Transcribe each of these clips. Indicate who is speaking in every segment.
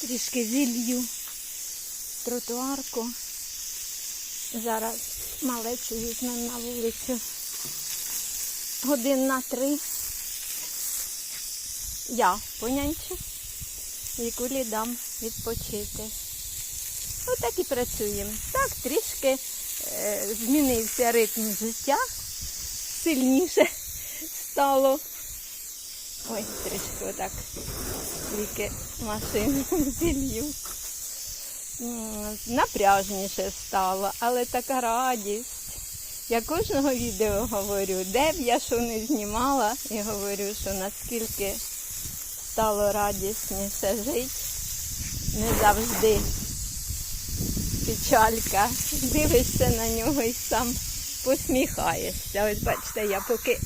Speaker 1: Трішки зілью тротуарку. Зараз малечу візьмемо на вулицю. Годин на три. Я понянчу. Вікулі дам відпочити. Отак і працюємо. Так, трішки е, змінився ритм життя, сильніше стало. Ой, трішки отак тільки машину зілью. Напряжніше стало, але така радість. Я кожного відео говорю, де б я що не знімала, і говорю, що наскільки стало радісніше жити. Не завжди печалька. Дивишся на нього і сам посміхаєшся. Ось бачите, я поки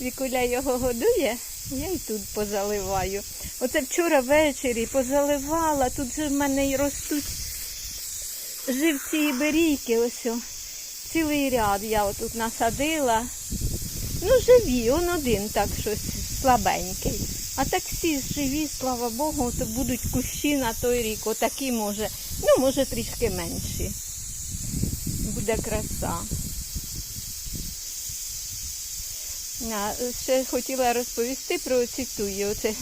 Speaker 1: Вікуля його годує, я і тут позаливаю. Оце вчора ввечері позаливала, тут же в мене й ростуть живці і берійки. Ось цілий ряд я отут насадила. Ну, живі, он один так щось слабенький. А так всі живі, слава Богу, то будуть кущі на той рік. Отакі може, ну може трішки менші. Буде краса. А, ще хотіла розповісти про ці туї. Оце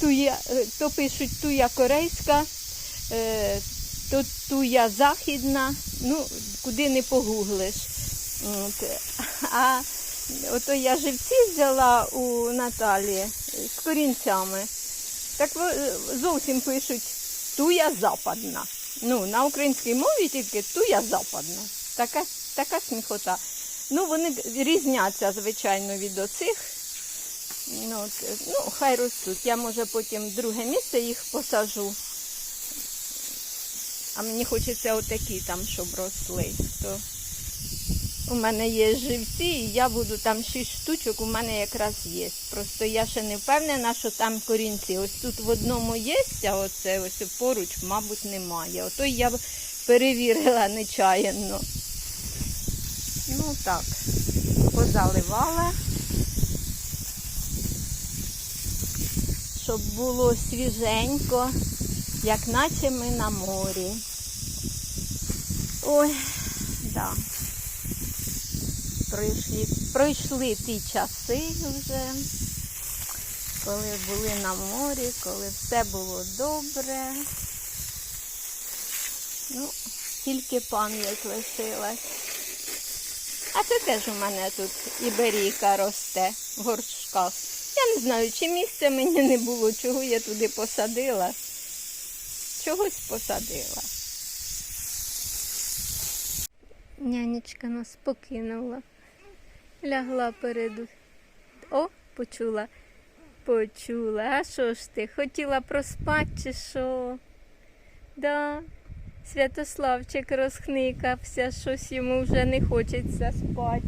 Speaker 1: туя, е, то пишуть туя корейська, е, то туя західна, ну, куди не погуглиш. От. А ото я живці взяла у Наталі з корінцями. Так е, зовсім пишуть туя западна. Ну, на українській мові тільки туя западна. Така, така сміхота. Ну, вони різняться, звичайно, від оцих. Ну, ну, хай ростуть. Я, може, потім друге місце їх посажу. А мені хочеться отакі там, щоб росли. То у мене є живці, і я буду там шість штучок, у мене якраз є. Просто я ще не впевнена, що там корінці. Ось тут в одному є, а оце ось поруч, мабуть, немає. Ото я перевірила нечаянно. Ну так, позаливала, щоб було свіженько, як наче ми на морі. Ой, да. Пройшли, пройшли ті часи вже, коли були на морі, коли все було добре. Ну, тільки пам'ять лишилась. А це теж у мене тут іберійка росте в горшках. Я не знаю, чи місця мені не було, чого я туди посадила. Чогось посадила. Нянечка нас покинула. Лягла переду. О, почула. Почула. А що ж ти? Хотіла проспати чи що? Да. Святославчик розхникався, щось йому вже не хочеться спати.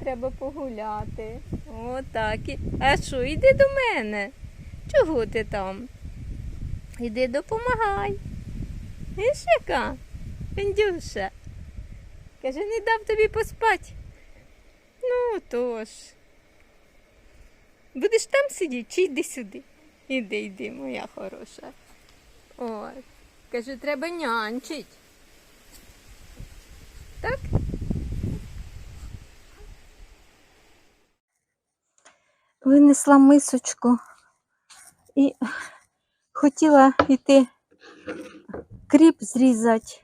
Speaker 1: Треба погуляти. Отак. А що, йди до мене. Чого ти там? Іди допомагай. Віж яка? Пендюша. Каже, не дав тобі поспати. Ну, тож. Будеш там сидіти чи йди сюди? Іди, йди, моя хороша. Ой. Кажу, треба нянчить. Так? Винесла мисочку і хотіла йти кріп зрізати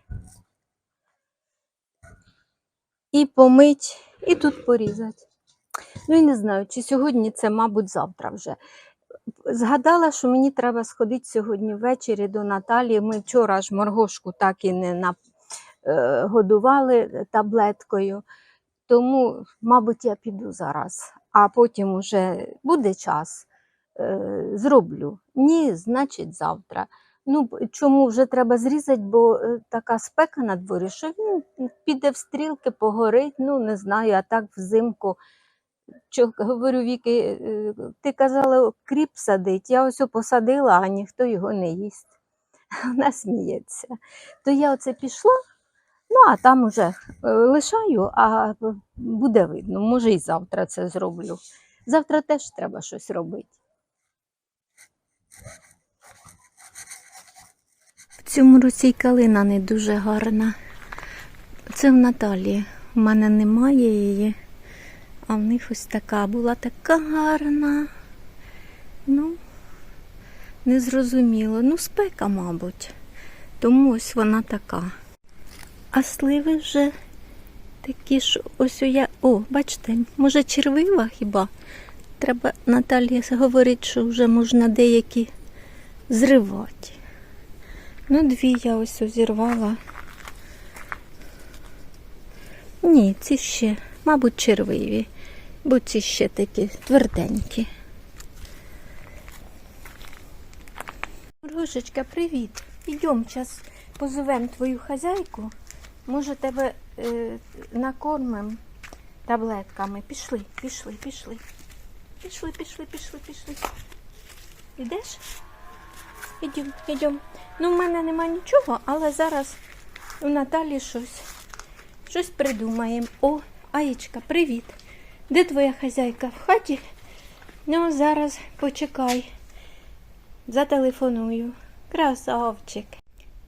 Speaker 1: і помить, і тут порізати. Ну і не знаю, чи сьогодні це, мабуть, завтра вже. Згадала, що мені треба сходити сьогодні ввечері до Наталії. Ми вчора ж моргошку так і не е, годували таблеткою. Тому, мабуть, я піду зараз, а потім уже буде час, е, зроблю. Ні, значить, завтра. Ну, чому вже треба зрізати, бо е, така спека на дворі, що він піде в стрілки, погорить, ну не знаю, а так взимку. Що, говорю, Віки, е, ти казала кріп садить, я ось посадила, а ніхто його не їсть. Вона сміється. То я оце пішла, ну а там уже е, лишаю, а буде видно. Може, і завтра це зроблю. Завтра теж треба щось робити. В цьому році й калина не дуже гарна. Це в Наталі. У мене немає її, а в них ось така була така гарна. Ну, не зрозуміло. Ну, спека, мабуть. Тому ось вона така. А сливи вже такі ж ось о я. О, бачите, може червива хіба? Треба Наталі говорить, що вже можна деякі зривати. Ну, дві я ось зірвала. Ні, ці ще, мабуть, червиві, бо ці ще такі тверденькі. Рожечка, привіт. Йдем, зараз позовемо твою хазяйку. Може, тебе е, накормимо таблетками. Пішли, пішли, пішли. Пішли, пішли, пішли, пішли. Ідеш? Ідем, ідем. Ну, в мене нема нічого, але зараз у Наталі щось. Щось придумаємо. О, Аєчка, привіт. Де твоя хазяйка? В хаті? Ну, зараз почекай. Зателефоную. Красавчик.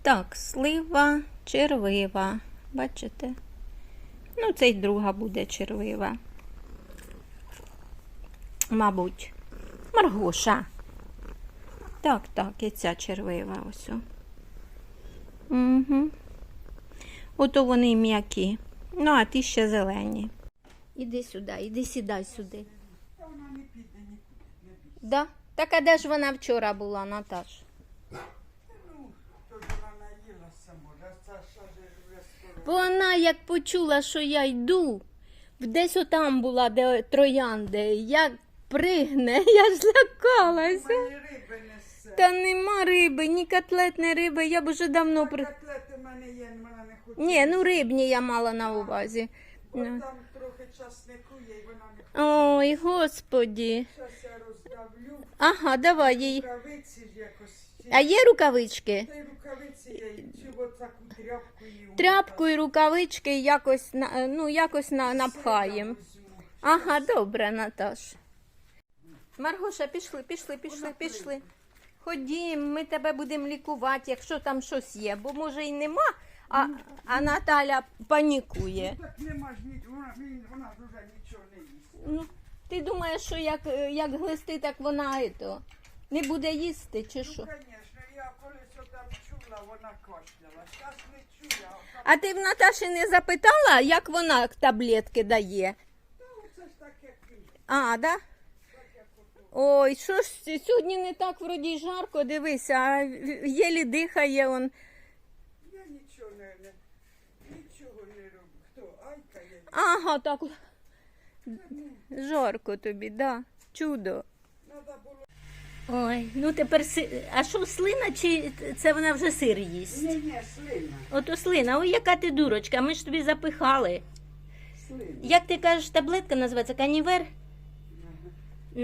Speaker 1: Так, слива червива. Бачите? Ну, це й друга буде червива. Мабуть. Маргоша. Так, так, і ця червива ось. Угу. Ото вони м'які. Ну, а ті ще зелені. Іди сюди, іди сідай сюди. Вона не піде нікуди. Да? Так а де ж вона вчора була, Наташ?
Speaker 2: Ну, то ж вона наїлася, може, це ж вже скоро.
Speaker 1: Вона як почула, що я йду, десь отам була, де троянди, як пригне, я.
Speaker 2: Мені риби несе.
Speaker 1: Та нема риби, ні котлет, ні риби, я б уже давно при.
Speaker 2: Котлети в мене є, вона не хоче.
Speaker 1: Ні, ну рибні я мала на увазі.
Speaker 2: Бо
Speaker 1: Ну.
Speaker 2: там
Speaker 1: Ой, господі. Ага, давай їй. А є рукавички?
Speaker 2: Тряпку
Speaker 1: і рукавички якось ну якось на, напхаємо. Ага, добре, Наташ. Маргоша, пішли, пішли, пішли, пішли. Ходім, ми тебе будемо лікувати, якщо там щось є, бо може і нема, а, а Наталя панікує.
Speaker 2: Так нема ж ні, вона, він- вона ж вже нічого не їсть.
Speaker 1: Ну, ти думаєш, що як, е, як глисти, так вона ето, не буде їсти чи
Speaker 2: Ну,
Speaker 1: що?
Speaker 2: звісно, я колись чула, вона кашляла. Зараз не чую, а
Speaker 1: ти в Наташі не запитала, як вона таблетки дає?
Speaker 2: ну, це ж.
Speaker 1: А, да? Ой, що ж сьогодні не так вроді й жарко, дивися, а єлі дихає он.
Speaker 2: Я нічого не, не нічого не роблю. Хто? Айка є.
Speaker 1: Ага, так. Жарко тобі, да. Чудо. Ой, ну тепер си... А що, слина чи це вона вже сир їсть?
Speaker 2: Ні, ні, слина.
Speaker 1: Ото слина, ой, яка ти дурочка, ми ж тобі запихали.
Speaker 2: Слина.
Speaker 1: Як ти кажеш, таблетка називається канівер?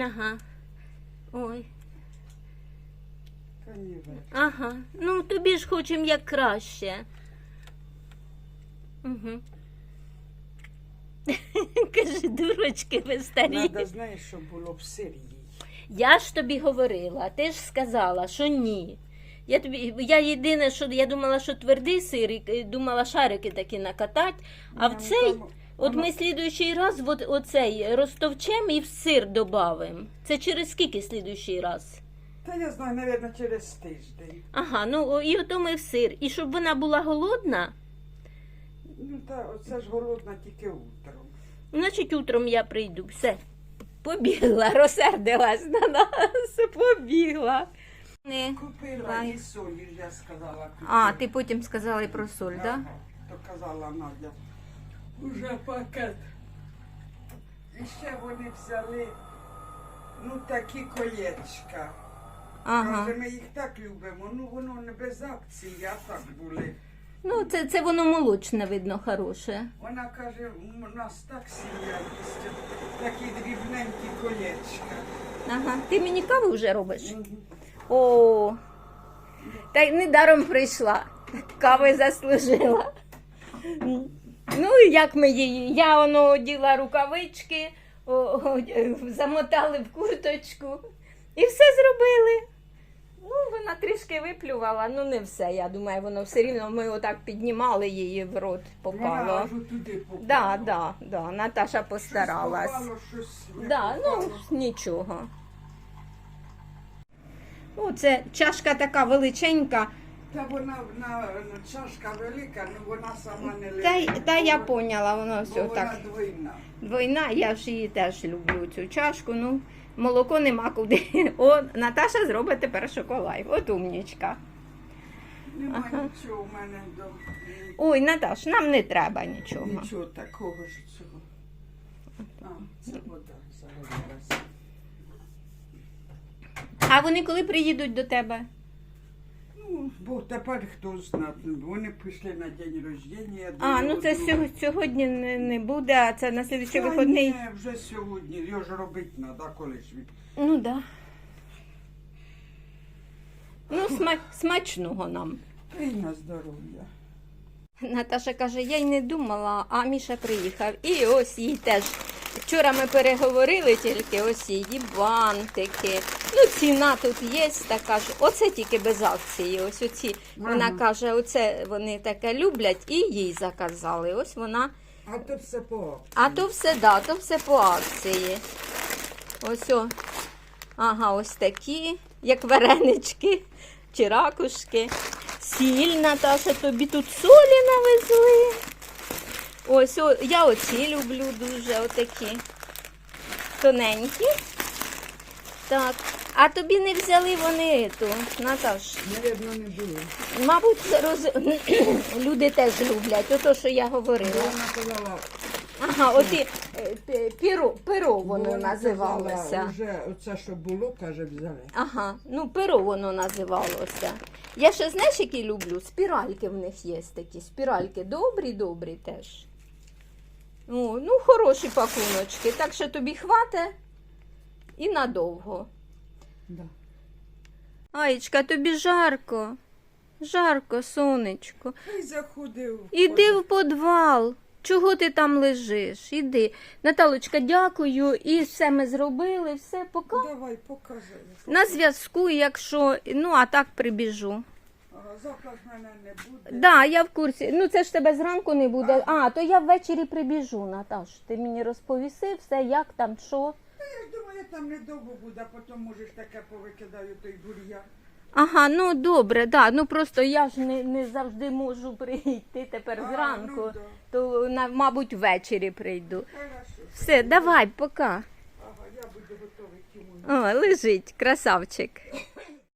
Speaker 1: Ага. Ой,
Speaker 2: Канівер.
Speaker 1: ага. Ну тобі ж хочемо як краще. Угу. Кажи, дурочки, ви старі.
Speaker 2: Надо, знаєш, щоб було б сир їй.
Speaker 1: Я ж тобі говорила, ти ж сказала, що ні. Я тобі, я єдине, що я думала, що твердий сир, і е, думала шарики такі накатати, а в
Speaker 2: Ну,
Speaker 1: цей, от ми слідуючий раз от, оцей розтовчем і в сир додамо. Це через скільки слідуючий раз?
Speaker 2: Та я знаю, мабуть, через тиждень.
Speaker 1: Ага, ну і ото ми в сир. І щоб вона була голодна,
Speaker 2: Ну, та оце ж голодна тільки утром.
Speaker 1: значить утром я прийду. Все. Побігла, розсердилась на нас, побігла. Не.
Speaker 2: Купила і солі, я сказала. Купила.
Speaker 1: А, ти потім сказала і про соль, так? Да?
Speaker 2: Ага, То казала Надя. Уже пакет. І ще вони взяли ну такі колечка.
Speaker 1: Ага.
Speaker 2: Каже, ми їх так любимо. Ну воно не без акції, а так були.
Speaker 1: Ну, це, це воно молочне, видно, хороше.
Speaker 2: Вона каже, у нас так сім'я їсть, такі дрібненькі колечка.
Speaker 1: Ага. Ти мені каву вже робиш? О, та й недаром прийшла. Кави заслужила. Ну, як ми її? Я воно оділа рукавички, о, о, замотали в курточку і все зробили. Ну, вона трішки виплювала, ну не все. Я думаю, воно все рівно ми отак піднімали її в рот,
Speaker 2: Вона
Speaker 1: попало.
Speaker 2: аж туди попала.
Speaker 1: Да, да, да. Наташа
Speaker 2: Щось
Speaker 1: постаралась.
Speaker 2: попало, щось не
Speaker 1: Да, ну
Speaker 2: попало.
Speaker 1: нічого. Ну, це чашка така величенька.
Speaker 2: Та вона на, на чашка велика, ну вона сама не лежить.
Speaker 1: Та, й- та я поняла, воно
Speaker 2: бо
Speaker 1: все
Speaker 2: вона
Speaker 1: так.
Speaker 2: двойна.
Speaker 1: Двойна, я ж її теж люблю цю чашку. Ну, молоко нема куди. О, Наташа зробить тепер шоколад. От умнічка.
Speaker 2: Нема
Speaker 1: Ага.
Speaker 2: нічого в мене до
Speaker 1: Ой, Наташ, нам не треба нічого.
Speaker 2: нічого такого ж цього. А, це вода загорілася.
Speaker 1: А вони коли приїдуть до тебе?
Speaker 2: Ну, бо тепер хто знає. Вони пішли на день рождення.
Speaker 1: А, ну це
Speaker 2: сьогодні
Speaker 1: сьогодні, сьогодні не, не буде, а це на слідчий вихідний.
Speaker 2: Ні, вже сьогодні. Його ж робити треба, коли ж він.
Speaker 1: Ну да. Ну, сма... смачного нам.
Speaker 2: І на здоров'я.
Speaker 1: Наташа каже, я й не думала, а Міша приїхав. І ось їй теж. Вчора ми переговорили тільки ось її бантики. Ну, ціна тут є така ж. Оце тільки без акції. Ось оці. Вона каже, оце вони таке люблять і їй заказали. Ось вона.
Speaker 2: А то все по.
Speaker 1: А то все, да, то все по акції. Ось о. Ага, ось такі, як варенички чи ракушки. Сіль, Наташа, тобі тут солі навезли. Ось, о, я оці люблю дуже, отакі. Тоненькі. Так. А тобі не взяли вони ту, Наташ.
Speaker 2: Навірно, не було.
Speaker 1: Мабуть, роз... люди теж люблять, ото, що я говорила.
Speaker 2: Вона казала,
Speaker 1: Ага, оті е, пі- піро, перо воно
Speaker 2: вона
Speaker 1: називалося.
Speaker 2: казала, Вже оце, що було, каже, взяли.
Speaker 1: Ага, ну перо воно називалося. Я ще знаєш, які люблю? Спіральки в них є такі. Спіральки добрі, добрі теж. О, ну, хороші пакуночки. Так що тобі хвате і надовго.
Speaker 2: Да.
Speaker 1: Аєчка, тобі жарко. Жарко, сонечко.
Speaker 2: Хай заходив.
Speaker 1: Іди в подвал. Чого ти там лежиш? Іди. Наталочка, дякую. І все ми зробили, все, пока.
Speaker 2: Давай, показуй.
Speaker 1: На зв'язку, якщо. Ну, а так прибіжу.
Speaker 2: Ага, завтра ж мене не буде.
Speaker 1: Да, я в курсі. Ну це ж тебе зранку не буде. А, то я ввечері прибіжу, Наташ. Ти мені розповіси все, як там, що.
Speaker 2: Та я ж думаю, там недовго буде, а потім можеш таке повикидаю той бур'ян.
Speaker 1: Ага, ну добре, да. Ну просто я ж не, не завжди можу прийти тепер
Speaker 2: А,
Speaker 1: зранку,
Speaker 2: ну да.
Speaker 1: то на, мабуть ввечері прийду.
Speaker 2: Хорошо.
Speaker 1: Все, давай, пока.
Speaker 2: Ага, я буду готовий йому.
Speaker 1: О, лежить, красавчик.